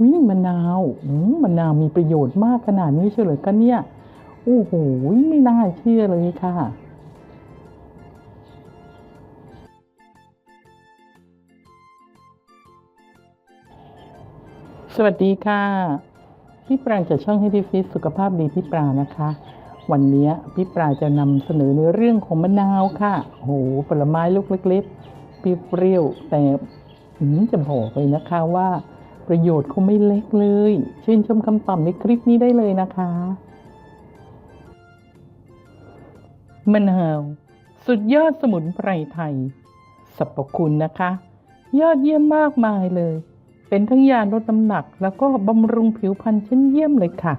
วิมะนาวอืมมะนาวมีประโยชน์มากขนาดนี้เฉยเลยกันเนี่ย โอ้โห ไม่น่าเชื่อเลยค่ะสวัสดีค่ะ พี่ปราจากช่องให้พี่ฟิตสุขภาพดีพี่ปรานะคะ วันนี้พี่ปราจะนำเสนอในเรื่องของมะนาวค่ะโอ้โหผลไม้ลูกเล็กๆเปรี้ยวแต่อืมจะบอกเลยนะคะว่า ประโยชน์เขาไม่เล็กเลย ชื่นชมคำตอบในคลิปนี้ได้เลยนะคะมะนาว สุดยอดสมุนไพรไทยสรรพคุณนะคะ ยอดเยี่ยมมากมายเลย เป็นทั้งยาลดน้ำหนัก แล้วก็บำรุงผิวพรรณชั้นเยี่ยมเลยค่ะ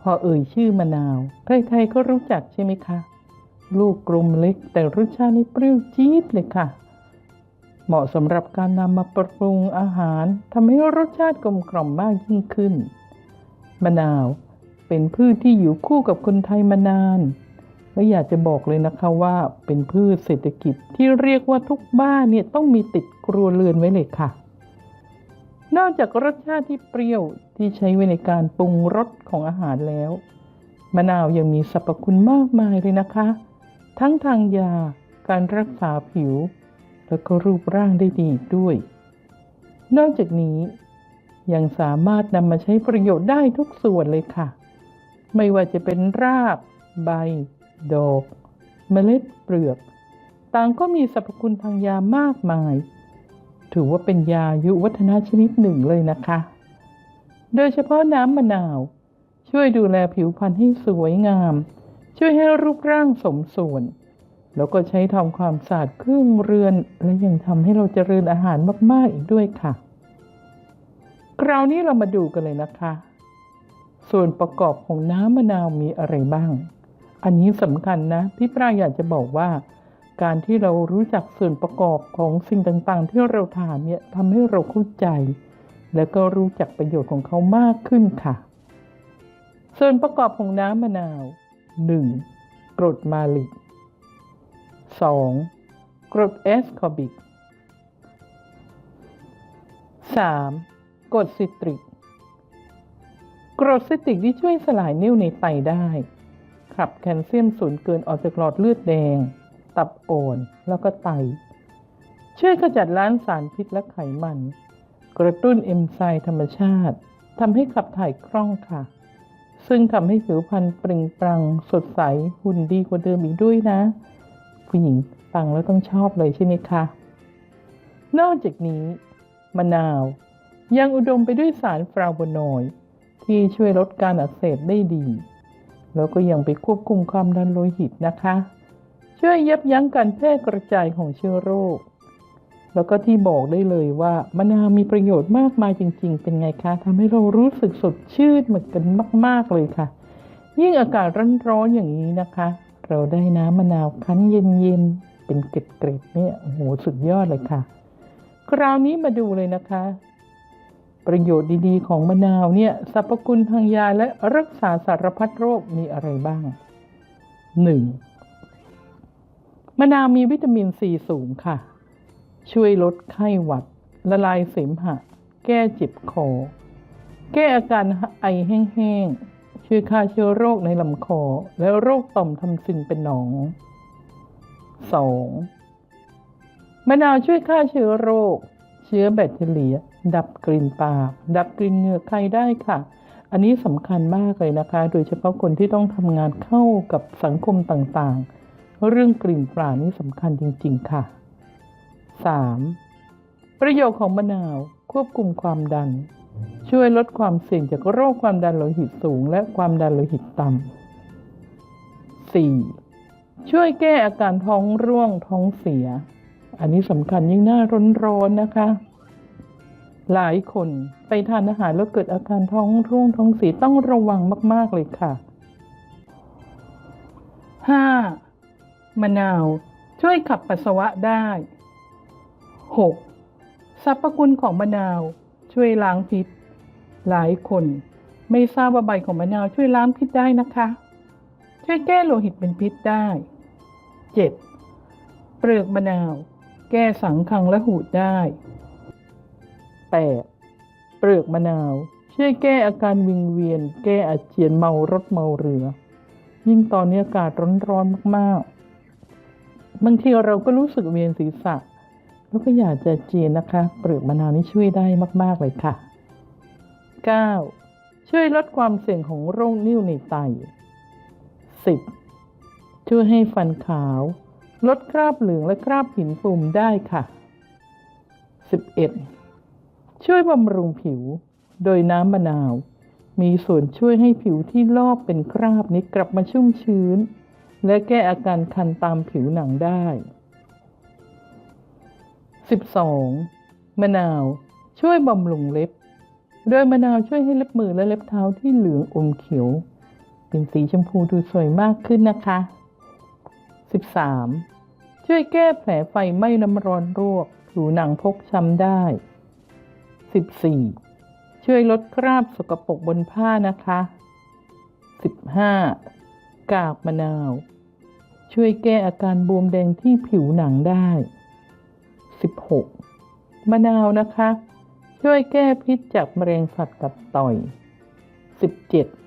พอเอ่ยชื่อมะนาว ใครๆก็รู้จักใช่ไหมคะ ลูกกลมเล็กแต่รสชาตินี่เปรี้ยวจี๊ดเลยค่ะ เหมาะสำหรับการนำมาปรุงอาหารทำให้รสชาติกลมกล่อมมากยิ่งขึ้น มะนาวเป็นพืชที่อยู่คู่กับคนไทยมานานและอยากจะบอกเลยนะคะว่าเป็นพืชเศรษฐกิจที่เรียกว่าทุกบ้านเนี่ยต้องมีติดครัวเรือนไว้เลยค่ะ นอกจากรสชาติที่เปรี้ยวที่ใช้ไว้ในการปรุงรสของอาหารแล้ว มะนาวยังมีสรรพคุณมากมายเลยนะคะ ทั้งทางยา การรักษาผิว แล้วก็รูปร่างได้ดีด้วย นอกจากนี้ยังสามารถนำมาใช้ประโยชน์ได้ทุกส่วนเลยค่ะ ไม่ว่าจะเป็นราก ใบ ดอก เมล็ดเปลือก ต่างก็มีสรรพคุณทางยามากมาย ถือว่าเป็นยาอายุวัฒนะชนิดหนึ่งเลยนะคะ โดยเฉพาะน้ำมะนาว ช่วยดูแลผิวพรรณให้สวยงาม ช่วยให้รูปร่างสมส่วน แล้วก็ใช้ทำความสะอาดเครื่องเรือน และยังทำให้เราเจริญอาหารมาก ๆ อีกด้วยค่ะ คราวนี้เรามาดูกันเลยนะคะ ส่วนประกอบของน้ำมะนาวมีอะไรบ้าง อันนี้สำคัญนะ พี่ปราอยากจะบอกว่า การที่เรารู้จักส่วนประกอบของสิ่งต่าง ๆ ที่เราทานเนี่ยทำให้เราเข้าใจ และก็รู้จักประโยชน์ของเขามากขึ้นค่ะ ส่วนประกอบของน้ำมะนาว 1. กรดมาลิก 2. กรดแอสคอบิก 3. กรดซิตริก กรดซิตริกที่ช่วยสลายนิ่วในไตได้ขับแคลเซียมสูญเกินออกจากหลอดเลือดแดง ตับอ่อนแล้วก็ไต ช่วยขจัดล้างสารพิษและไขมัน กระตุ้นเอนไซม์ธรรมชาติทำให้ขับถ่ายคล่องค่ะ ซึ่งทำให้ผิวพรรณเปล่งปลั่งสดใสหุ่นดีกว่าเดิมอีกด้วยนะ ผู้หญิงฟังแล้วต้องชอบเลยใช่ไหมคะ นอกจากนี้ มะนาว ยังอุดมไปด้วยสารฟลาโวนอยด์ที่ช่วยลดการอักเสบได้ดี แล้วก็ยังไปควบคุมความดันโลหิตนะคะ ช่วยยับยั้งการแพร่กระจายของเชื้อโรค แล้วก็ที่บอกได้เลยว่ามะนาวมีประโยชน์มากมายจริง ๆ เป็นไงคะทำให้เรารู้สึกสดชื่นเหมือนกันมาก ๆเลยค่ะ ยิ่งอากาศร้อนๆอย่างนี้นะคะ เราได้น้ำมะนาวคั้นเย็นๆ เป็นเกล็ดๆเนี่ยโอ้โหสุดยอดเลยค่ะ คราวนี้มาดูเลยนะคะ ประโยชน์ดีๆของมะนาวเนี่ยสรรพคุณทางยาและรักษาสารพัดโรคมีอะไรบ้าง 1. มะนาวมีวิตามินซีสูงค่ะ ช่วยลดไข้หวัด ละลายเสมหะ แก้เจ็บคอ แก้อาการไอแห้งๆ ช่วยฆ่าเชื้อโรคในลำคอ และโรคต่อมทำซินเป็นหนอง 2. มะนาวช่วยฆ่าเชื้อโรค เชื้อแบคทีเรีย ดับกลิ่นปาก ดับกลิ่นเหงือกใครได้ค่ะ อันนี้สำคัญมากเลยนะคะ โดยเฉพาะคนที่ต้องทำงานเข้ากับสังคมต่างๆ เรื่องกลิ่นปากนี่สำคัญจริง ๆ ค่ะ 3. ประโยชน์ของมะนาวควบคุมความดัน ช่วยลดความเสี่ยงจากโรคความดันโลหิตสูง และความดันโลหิตต่ำ 4. ช่วยแก้อาการท้องร่วงท้องเสีย อันนี้สำคัญยิ่งหน้าร้อนๆนะคะ หลายคนไปทานอาหารแล้วเกิดอาการท้องร่วงท้องเสียต้องระวังมาก ๆ เลยค่ะ 5. มะนาว ช่วยขับปัสสาวะได้ 6. สรรพคุณของมะนาว ช่วยล้างพิษ หลายคนไม่ทราบว่าใบของมะนาวช่วยล้างพิษได้นะคะ ช่วยแก้โลหิตเป็นพิษได้ 7. เปลือกมะนาว แก้สังคังและหูดได้ 8. เปลือกมะนาว ช่วยแก้อาการวิงเวียน แก้อาเจียนเมารถเมาเรือ ยิ่งตอนนี้อากาศร้อนๆมากๆ บางทีเราก็รู้สึกเวียนศีรษะ แล้วก็อยากจะเจียนนะคะ เปลือกมะนาวนี่ช่วยได้มาก ๆ เลยค่ะ 9. ช่วยลดความเสี่ยงของโรคนิ่วในไต 10. ช่วยให้ฟันขาว ลดคราบเหลืองและคราบหินปุ่มได้ค่ะ 11. ช่วยบำรุงผิว โดยน้ำมะนาว มีส่วนช่วยให้ผิวที่ลอกเป็นคราบนี้กลับมาชุ่มชื้น และแก้อาการคันตามผิวหนังได้ 12. มะนาวช่วยบำรุงเล็บ โดยมะนาวช่วยให้เล็บมือและเล็บเท้าที่เหลืองอมเขียว เป็นสีชมพูดูสวยมากขึ้นนะคะ 13. ช่วยแก้แผลไฟไหม้น้ำร้อนรวกผิวหนังพกช้ำได้ 14. ช่วยลดคราบสกปรกบนผ้านะคะ 15. กากมะนาว ช่วยแก้อาการบวมแดงที่ผิวหนังได้ 16. มะนาวนะคะ ช่วยแก้พิษจากแมลงสัตว์กัดต่อย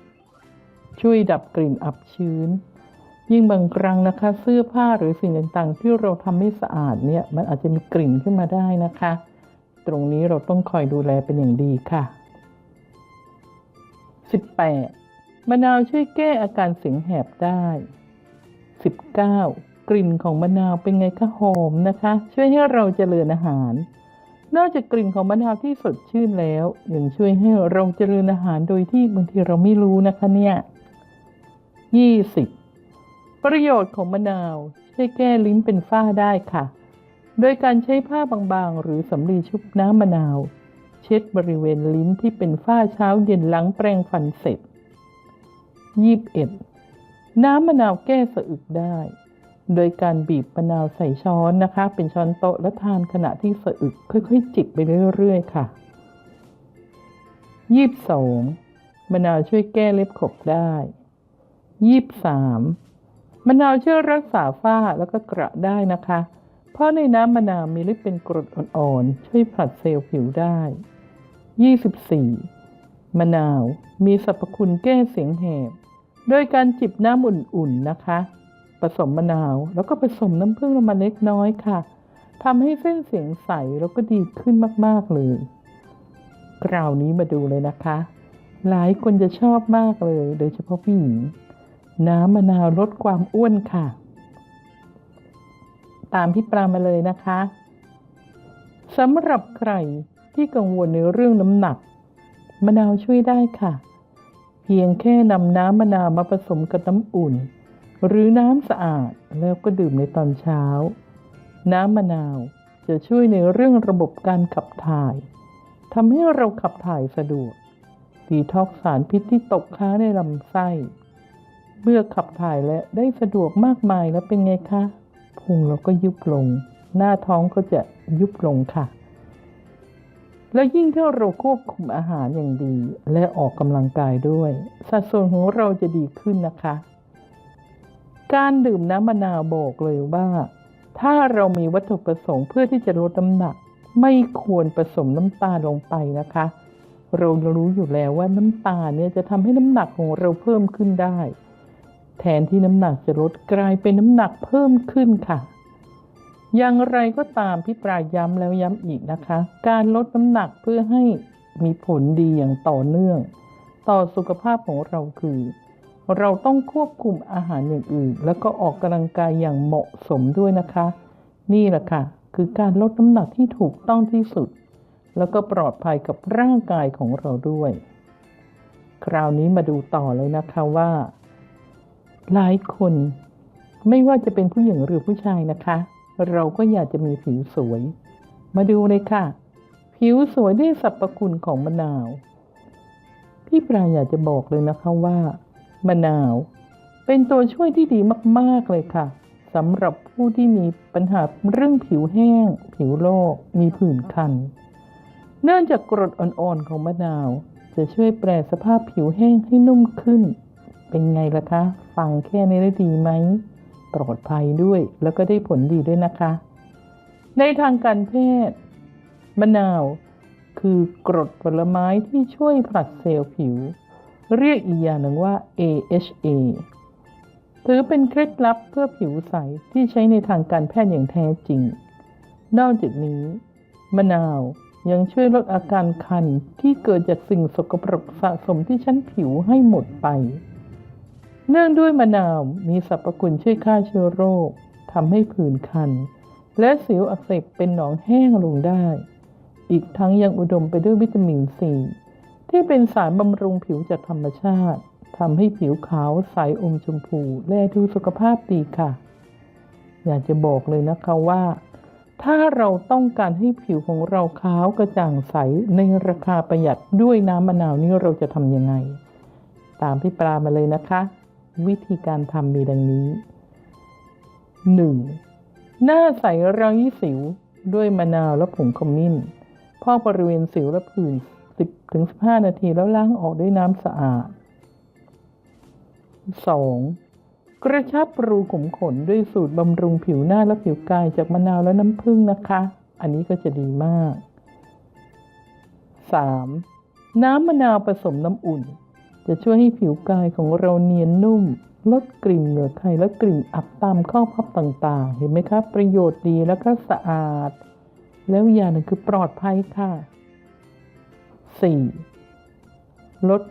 17. ช่วยดับกลิ่นอับชื้น ยิ่งบางครั้งนะคะ เสื้อผ้าหรือสิ่งต่างๆ ที่เราทำไม่สะอาดเนี่ย มันอาจจะมีกลิ่นขึ้นมาได้นะคะ ตรงนี้เราต้องคอยดูแลเป็นอย่างดีค่ะ 18. มะนาวช่วยแก้อาการเสียงแหบได้ 19. กลิ่นของมะนาวเป็นไงคะหอมนะคะ ช่วยให้เราเจริญอาหาร นอกจากกลิ่นของมะนาวที่สดชื่นแล้วยังช่วยให้เราเจริญอาหารโดยที่บางทีเราไม่รู้นะคะเนี่ย 20. ประโยชน์ของมะนาวช่วยแก้ลิ้นเป็นฝ้าได้ค่ะ โดยการใช้ผ้าบางๆ หรือสำลีชุบน้ำมะนาว เช็ดบริเวณลิ้นที่เป็นฝ้าเช้าเย็นหลังแปรงฟันเสร็จ 21. น้ำมะนาวแก้สะอึกได้ โดยการบีบมะนาวใส่ช้อนนะคะ เป็นช้อนโต๊ะและทานขณะที่สะอึกค่อยๆ จิบไปเรื่อยๆ ค่ะ 22. มะนาวช่วยแก้เล็บขบได้ 23. มะนาวช่วยรักษาฝ้าแล้วก็กระได้นะคะ เพราะในน้ำมะนาวมีฤทธิ์เป็นกรดอ่อนๆ ช่วยผลัดเซลล์ผิวได้ 24. มะนาวมีสรรพคุณแก้เสียงแหบ โดยการจิบน้ำอุ่นๆ นะคะ ผสมมะนาว แล้วก็ผสมน้ำผึ้งลงมาเล็กน้อยค่ะทำให้เส้นเสียงใสแล้วก็ดีขึ้นมากๆเลยคราวนี้มาดูเลยนะคะ หลายคนจะชอบมากเลย โดยเฉพาะผู้หญิง น้ำมะนาวลดความอ้วนค่ะ ตามที่ปลามาเลยนะคะสำหรับใครที่กังวลในเรื่องน้ำหนัก มะนาวช่วยได้ค่ะ เพียงแค่นำน้ำมะนาวมาผสมกับน้ำอุ่น หรือน้ำสะอาดแล้วก็ดื่มในตอนเช้า น้ำมะนาวจะช่วยในเรื่องระบบการขับถ่ายทำให้เราขับถ่ายสะดวกดีท็อกสารพิษที่ตกค้างในลำไส้เมื่อขับถ่ายและได้สะดวกมากมายแล้วเป็นไงคะพุงเราก็ยุบลง หน้าท้องก็จะยุบลงค่ะ แล้วยิ่งถ้าเราควบคุมอาหารอย่างดี และออกกำลังกายด้วย สัดส่วนของเราจะดีขึ้นนะคะ การดื่มน้ำมะนาวบอกเลยว่า ถ้าเรามีวัตถุประสงค์เพื่อที่จะลดน้ำหนัก ไม่ควรผสมน้ำตาลลงไปนะคะ เรารู้อยู่แล้วว่าน้ำตาลเนี่ยจะทำให้น้ำหนักของเราเพิ่มขึ้นได้ แทนที่น้ำหนักจะลดกลายเป็นน้ำหนักเพิ่มขึ้นค่ะ อย่างไรก็ตามพี่ปรายย้ำแล้วย้ำอีกนะคะ การลดน้ำหนักเพื่อให้มีผลดีอย่างต่อเนื่อง ต่อสุขภาพของเราคือ เราต้องควบคุมอาหารอย่างอื่น แล้วก็ออกกำลังกายอย่างเหมาะสมด้วยนะคะ นี่แหละค่ะ คือการลดน้ำหนักที่ถูกต้องที่สุด แล้วก็ปลอดภัยกับร่างกายของเราด้วย คราวนี้มาดูต่อเลยนะคะว่า หลายคนไม่ว่าจะเป็นผู้หญิงหรือผู้ชายนะคะ เราก็อยากจะมีผิวสวย มาดูเลยค่ะ ผิวสวยด้วยสรรพคุณของมะนาว พี่ปลาอยากจะบอกเลยนะคะว่า มะนาว เป็นตัวช่วยที่ดีมาก ๆ เลยค่ะสำหรับผู้ที่มีปัญหาเรื่องผิวแห้ง ผิวลอกมีผื่นคัน เนื่องจากกรดอ่อน ๆ ของมะนาว จะช่วยแปรสภาพผิวแห้งให้นุ่มขึ้น เป็นไงล่ะคะ ฟังแค่นี้ได้ดีไหม ปลอดภัยด้วยแล้วก็ได้ผลดีด้วยนะคะ ในทางการแพทย์ มะนาวคือกรดผลไม้ที่ช่วยผลัดเซลล์ผิว เรียกอีกอย่างหนึ่งว่า AHA ถือเป็นเคล็ดลับเพื่อผิวใสที่ใช้ในทางการแพทย์อย่างแท้จริง นอกจากนี้ มะนาวยังช่วยลดอาการคันที่เกิดจากสิ่งสกปรกสะสมที่ชั้นผิวให้หมดไป เนื่องด้วยมะนาวมีสรรพคุณช่วยฆ่าเชื้อโรคทำให้ผื่นคัน และสิวอักเสบเป็นหนองแห้งลงได้ อีกทั้งยังอุดมไปด้วยวิตามินซี ที่เป็นสารบำรุงผิวจากธรรมชาติทำให้ผิวขาวใสอมชมพูและดูสุขภาพดีค่ะ อยากจะบอกเลยนะคะว่า ถ้าเราต้องการให้ผิวของเราขาวกระจ่างใสในราคาประหยัดด้วยน้ำมะนาวนี่เราจะทำยังไง ตามพี่ปลามาเลยนะคะ วิธีการทำมีดังนี้ 1. หน้าใสไร้สิวด้วยมะนาวและผงขมิ้นพอกบริเวณสิวและผื่น 10-15 นาทีแล้วล้างออกด้วยน้ำสะอาด 2. กระชับรูขุมขนด้วยสูตรบำรุงผิวหน้าและผิวกายจากมะนาวและน้ำผึ้งนะคะ อันนี้ก็จะดีมาก 3. น้ำมะนาวผสมน้ำอุ่น จะช่วยให้ผิวกายของเราเนียนนุ่ม ลดกลิ่นเหงื่อใครและกลิ่นอับตามข้อพับต่างๆ เห็นไหมคะ ประโยชน์ดีแล้วก็สะอาด แล้วอย่างหนึ่งคือปลอดภัยค่ะ 4. ลด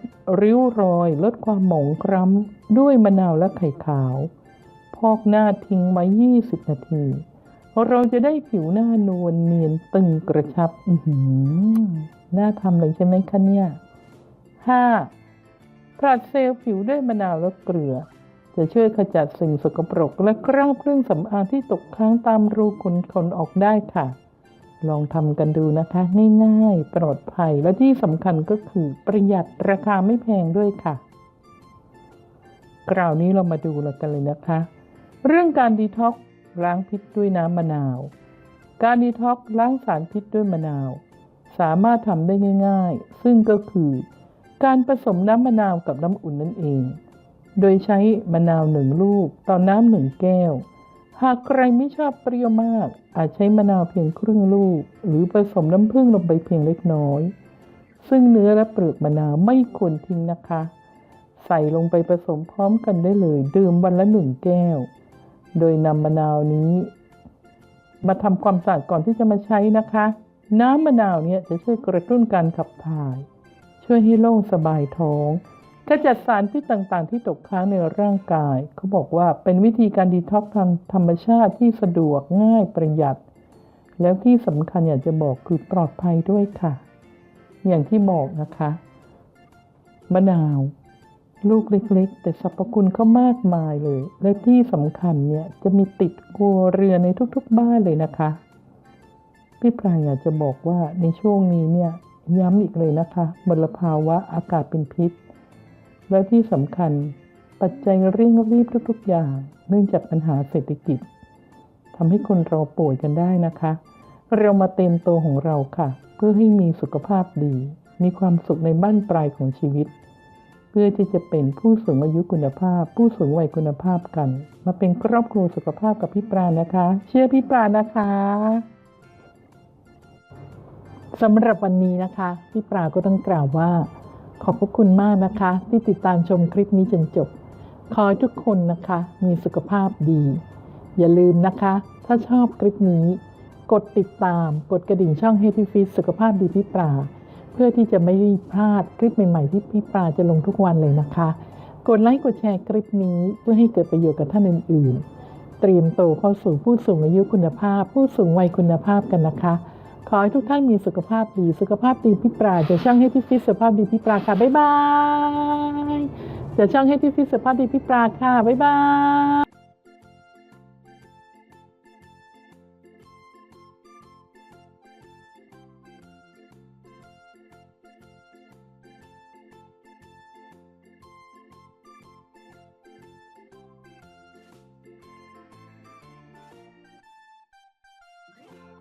ริ้วรอย ลดความหมองคล้ำด้วยมะนาวและไข่ขาว พอกหน้าทิ้งไว้ 20 นาที เราจะได้ผิวหน้านวลเนียนตึงกระชับหน่าทำเลยใช่ไหมคะเนี่ย 5. ผลัดเซลล์ผิวด้วยมะนาวและเกลือ จะช่วยขจัดสิ่งสกปรกและคราบเครื่องสำอางที่ตกค้างตามรูขนขนออกได้ค่ะ ลองทำกันดูนะคะ ง่ายๆ ปลอดภัยและที่สำคัญก็คือประหยัดราคาไม่แพงด้วยค่ะ คราวนี้เรามาดูกันเลยนะคะ เรื่องการดีท็อกซ์ล้างพิษด้วยน้ำมะนาว การดีท็อกซ์ล้างสารพิษด้วยมะนาว สามารถทำได้ง่าย ๆ ซึ่งก็คือ การผสมน้ำมะนาวกับน้ำอุ่นนั่นเอง โดยใช้มะนาวหนึ่งลูกต่อน้ำหนึ่งแก้ว หากใครไม่ชอบเปรี้ยวมาก อาจใช้มะนาวเพียงครึ่งลูก หรือผสมน้ำผึ้งลงไปเพียงเล็กน้อย ซึ่งเนื้อและเปลือกมะนาวไม่ควรทิ้งนะคะ ใส่ลงไปผสมพร้อมกันได้เลย ดื่มวันละหนึ่งแก้ว โดยนำมะนาวนี้ มาทำความสะอาดก่อนที่จะมาใช้นะคะ น้ำมะนาวเนี่ยจะช่วยกระตุ้นการขับถ่าย ช่วยให้โล่งสบายท้อง ขจัดสารพิษต่างๆ ที่ตกค้างในร่างกาย เขาบอกว่าเป็นวิธีการดีท็อกทางธรรมชาติที่สะดวกง่ายประหยัด แล้วที่สำคัญอยากจะบอกคือปลอดภัยด้วยค่ะ อย่างที่บอกนะคะ มะนาว ลูกเล็กๆ แต่สรรพคุณเขามากมายเลย และที่สำคัญเนี่ยจะมีติดครัวเรือนในทุกๆ บ้านเลยนะคะ พี่ปลายอยากจะบอกว่าในช่วงนี้เนี่ยย้ำอีกเลยนะคะมลภาวะอากาศเป็นพิษ และที่สำคัญปัจจัยเร่งรีบทุกๆอย่าง เนื่องจากปัญหาเศรษฐกิจทำให้คนเราป่วยกันได้นะคะ เรามาเต็มตัวของเราค่ะ เพื่อให้มีสุขภาพดี มีความสุขในบ้านปลายของชีวิต เพื่อที่จะเป็นผู้สูงอายุคุณภาพ ผู้สูงวัยคุณภาพกัน มาเป็นครอบครัวสุขภาพกับพี่ปรานะคะ เชื่อพี่ปรานะคะสำหรับวันนี้นะคะ พี่ปราก็ต้องกล่าวว่า ขอบพระคุณมากนะคะ ที่ติดตามชมคลิปนี้จนจบ ขอให้ทุกคนนะคะมีสุขภาพดี อย่าลืมนะคะ ถ้าชอบคลิปนี้ กดติดตาม กดกระดิ่งช่อง h e a d y f i t สุขภาพดีพี่ปราเพื่อที่จะไม่พลาดคลิปใหม่ๆที่พี่ปราจะลงทุกวันเลยนะคะ กดไลค์กดแชร์คลิปนี้เพื่อให้เกิดประโยชน์กับท่านอื่นๆ เตรียมโตเข้าสู่ผู้สูงอายุคุณภาพ ผู้สูงวัยคุณภาพกันนะคะ ขอให้ทุกท่านมีสุขภาพดี สุขภาพดีพี่ปลาจะช่างให้พี่ฟิตสุขภาพดีพี่ปลาค่ะ บ๊ายบายจะช่างให้พี่ฟิตสุขภาพดีพี่ปลาค่ะ บ๊ายบาย